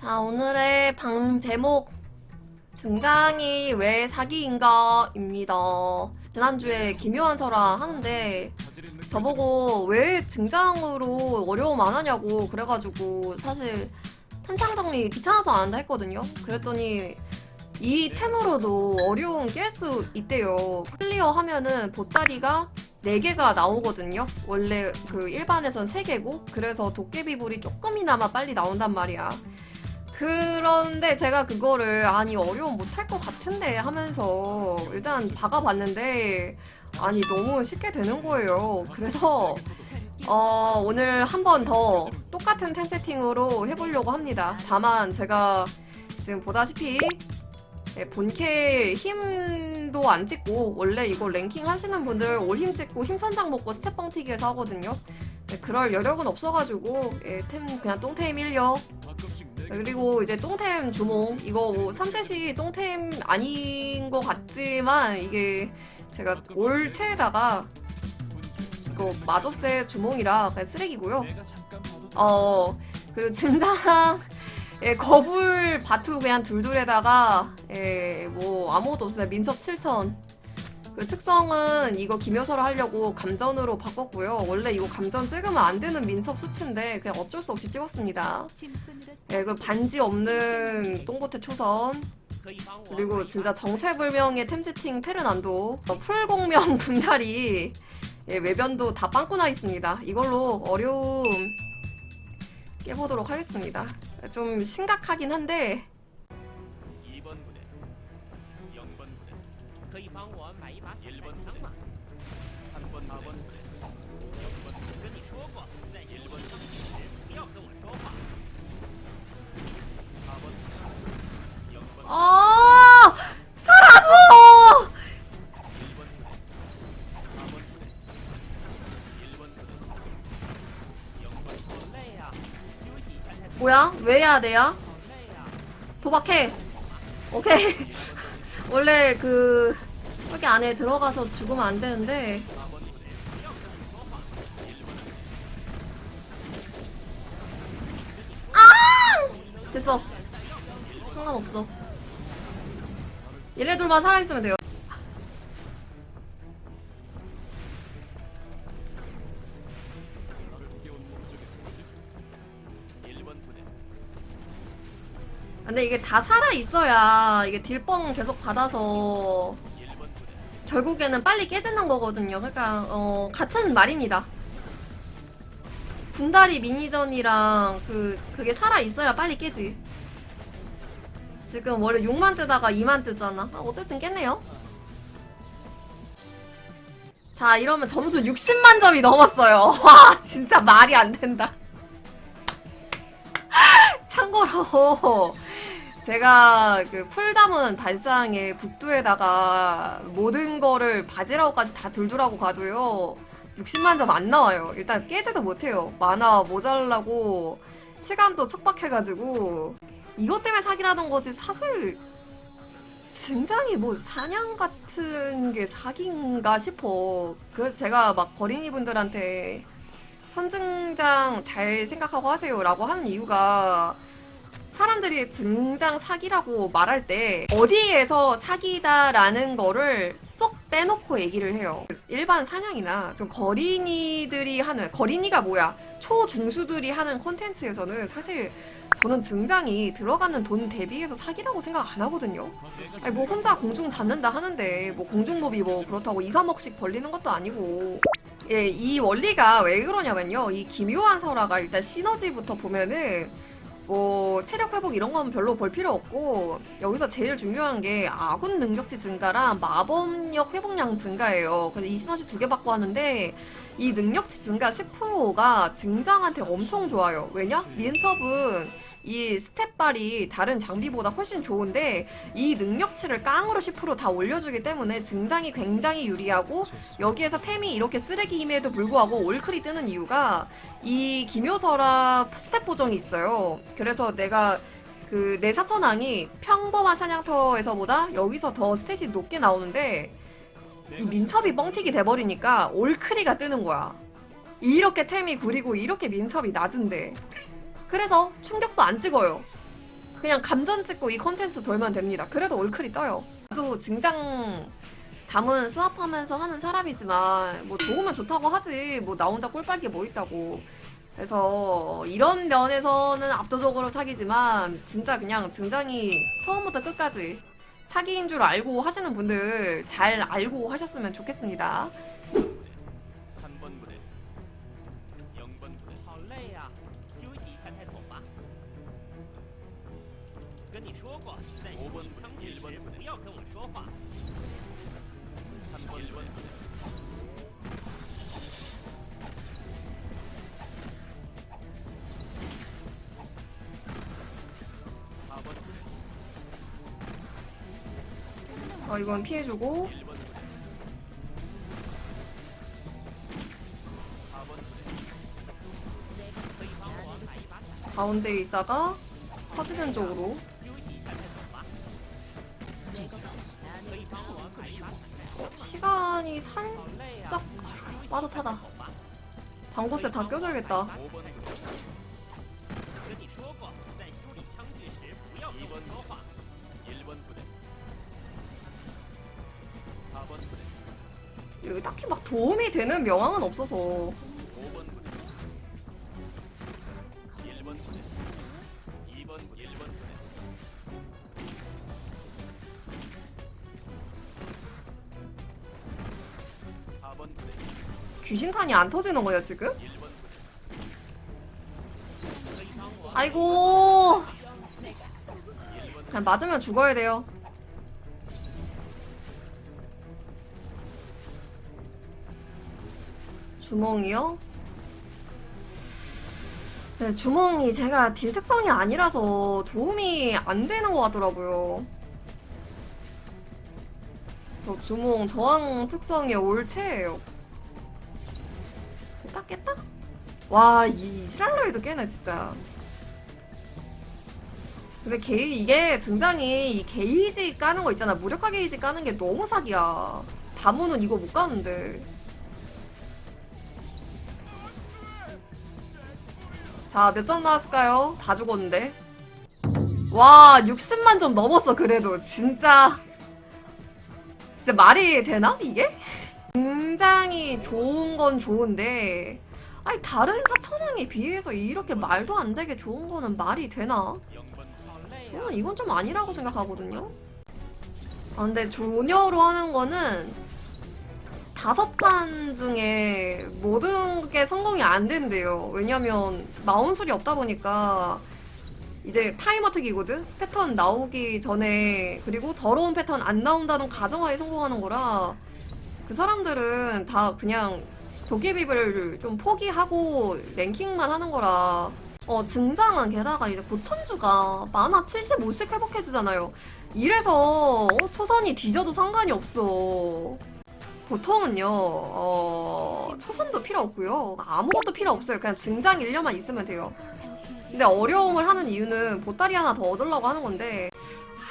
자, 오늘의 방 제목 등장이 왜 사기인가 입니다. 지난주에 기묘한 설화 하는데 저보고 왜 등장으로 어려움 안 하냐고 그래가지고 사실 탄창 정리 귀찮아서 안 한다 했거든요. 그랬더니 이 템으로도 어려움 깰 수 있대요. 클리어 하면은 보따리가 4개가 나오거든요. 원래 그 일반에선 3개고 그래서 도깨비불이 조금이나마 빨리 나온단 말이야. 그런데 제가 그거를 아니 어려움 못할 것 같은데 하면서 일단 박아봤는데 아니 너무 쉽게 되는 거예요. 그래서 어, 오늘 한 번 더 똑같은 템 세팅으로 해보려고 합니다. 다만 제가 지금 보다시피 예, 본캐 힘도 안 찍고 원래 이거 랭킹 하시는 분들 올 힘 찍고 힘천장 먹고 스텝 뻥튀기해서 하거든요. 예, 그럴 여력은 없어가지고 예, 템 그냥 똥템 1려 그리고 이제 똥템 주몽 이거 뭐 3셋이 똥템 아닌 것 같지만 이게 제가 올체에다가 이거 마저세 주몽이라 그냥 쓰레기고요. 어 그리고 짐상 예, 거불 바투 그냥 둘둘에다가 예, 뭐 아무것도 없어요. 민첩 7천. 그 특성은 이거 기묘서를 하려고 감전으로 바꿨고요. 원래 이거 감전 찍으면 안 되는 민첩 수치인데 그냥 어쩔 수 없이 찍었습니다. 예, 그 반지 없는 똥고태 초선 그리고 진짜 정체불명의 템 세팅 페르난도 어, 풀공명 분다리 예, 외변도 다 빵꾸 나 있습니다. 이걸로 어려움 깨보도록 하겠습니다. 좀 심각하긴 한데 1번 장마 3번 4번 6번 당근이 주어고 1번 역동을 소화 4번 6번 아 사라져! 뭐야? 왜 해야 돼요? 도박해. 오케이. 원래 그 여기 안에 들어가서 죽으면 안 되는데. 아! 됐어. 상관없어. 얘네들만 살아있으면 돼요. 부대, 근데 이게 다 살아있어야 이게 딜뻥 계속 받아서 결국에는 빨리 깨지는 거거든요. 그러니까 어, 같은 말입니다. 분다리 미니전이랑 그 그게 살아 있어야 빨리 깨지. 지금 원래 6만 뜨다가 2만 뜨잖아. 아, 어쨌든 깼네요. 자, 이러면 점수 60만 점이 넘었어요. 와, 진짜 말이 안 된다. 참고로 제가 그 풀담은 발상에 북두에다가 모든 거를 바지라고까지 다 둘둘하고 가도요 60만 점 안 나와요. 일단 깨지도 못해요. 만화 모자라고 시간도 촉박해가지고 이것 때문에 사기라는 거지 사실 굉장히 뭐 사냥 같은 게 사기인가 싶어. 그 제가 막 거린이 분들한테 선증장 잘 생각하고 하세요라고 하는 이유가 사람들이 등장 사기라고 말할 때 어디에서 사기다라는 거를 쏙 빼놓고 얘기를 해요. 일반 사냥이나 좀 거린이들이 하는 거린이가 뭐야? 초중수들이 하는 콘텐츠에서는 사실 저는 등장이 들어가는 돈 대비해서 사기라고 생각 안 하거든요. 아니 뭐 혼자 공중 잡는다 하는데 뭐 공중몹이 뭐 그렇다고 2, 3억씩 벌리는 것도 아니고 예, 이 원리가 왜 그러냐면요. 이 기묘한 설화가 일단 시너지부터 보면은 뭐 체력 회복 이런 건 별로 볼 필요 없고 여기서 제일 중요한 게 아군 능력치 증가랑 마법력 회복량 증가예요. 그래서 이 시너지 두 개 받고 하는데 이 능력치 증가 10%가 증장한테 엄청 좋아요. 왜냐? 민첩은 이 스텝발이 다른 장비보다 훨씬 좋은데 이 능력치를 깡으로 10%다 올려주기 때문에 증장이 굉장히 유리하고 여기에서 템이 이렇게 쓰레기임에도 불구하고 올클이 뜨는 이유가 이 기묘설화 스텝 보정이 있어요. 그래서 내가 그 내 사천왕이 평범한 사냥터에서보다 여기서 더 스탯이 높게 나오는데 이 민첩이 뻥튀기 돼버리니까 올크리가 뜨는 거야. 이렇게 템이 구리고 이렇게 민첩이 낮은데. 그래서 충격도 안 찍어요. 그냥 감전 찍고 이 컨텐츠 돌면 됩니다. 그래도 올클이 떠요. 또 증장 담은 수합하면서 하는 사람이지만 뭐 좋으면 좋다고 하지 뭐 나 혼자 꼴빨게 뭐 있다고 그래서 이런 면에서는 압도적으로 사기지만 진짜 그냥 증장이 처음부터 끝까지 사기인 줄 알고 하시는 분들 잘 알고 하셨으면 좋겠습니다. 跟你说过，在修理枪支时不要跟我说话。三分部队， 어, 이건 피해주고 가운데 있다가 터지는 쪽으로 시간이 살짝 아휴, 빠듯하다. 방고세 다 껴줘야겠다. 여기 딱히 막 도움이 되는 명함은 없어서. 귀신탄이 안 터지는 거야 지금? 1번 부대 아이고 그냥 맞으면 죽어야 돼요 주몽이요? 네, 주몽이 제가 딜 특성이 아니라서 도움이 안 되는 것 같더라고요. 저 주몽 저항 특성이 올체예요. 깼다 깼다? 와, 이 이스랄러에도 깨네, 진짜. 근데 게이, 이게 등장이 이 게이지 까는 거 있잖아. 무력화 게이지 까는 게 너무 사기야. 다무는 이거 못 까는데. 자, 몇 점 나왔을까요? 다 죽었는데. 와, 60만 점 넘었어, 그래도. 진짜. 진짜 말이 되나 이게? 굉장히 좋은 건 좋은데 아니 다른 사천왕에 비해서 이렇게 말도 안 되게 좋은 거는 말이 되나? 저는 이건 좀 아니라고 생각하거든요. 아 근데 조녀로 하는 거는 다섯 판 중에 모든 게 성공이 안 된대요. 왜냐면 마운술이 없다 보니까 이제 타이머 특이거든? 패턴 나오기 전에 그리고 더러운 패턴 안 나온다는 가정하에 성공하는 거라 그 사람들은 다 그냥 도깨비를 좀 포기하고 랭킹만 하는 거라 어, 증장은 게다가 이제 고천주가 만화 75씩 회복해주잖아요. 이래서 어, 초선이 뒤져도 상관이 없어. 보통은요, 어, 초선도 필요 없고요. 아무것도 필요 없어요. 그냥 증장 1년만 있으면 돼요. 근데 어려움을 하는 이유는 보따리 하나 더 얻으려고 하는 건데,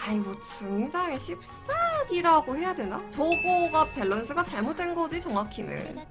아이, 뭐, 증장의 씹싹이라고 해야 되나? 저거가 밸런스가 잘못된 거지, 정확히는.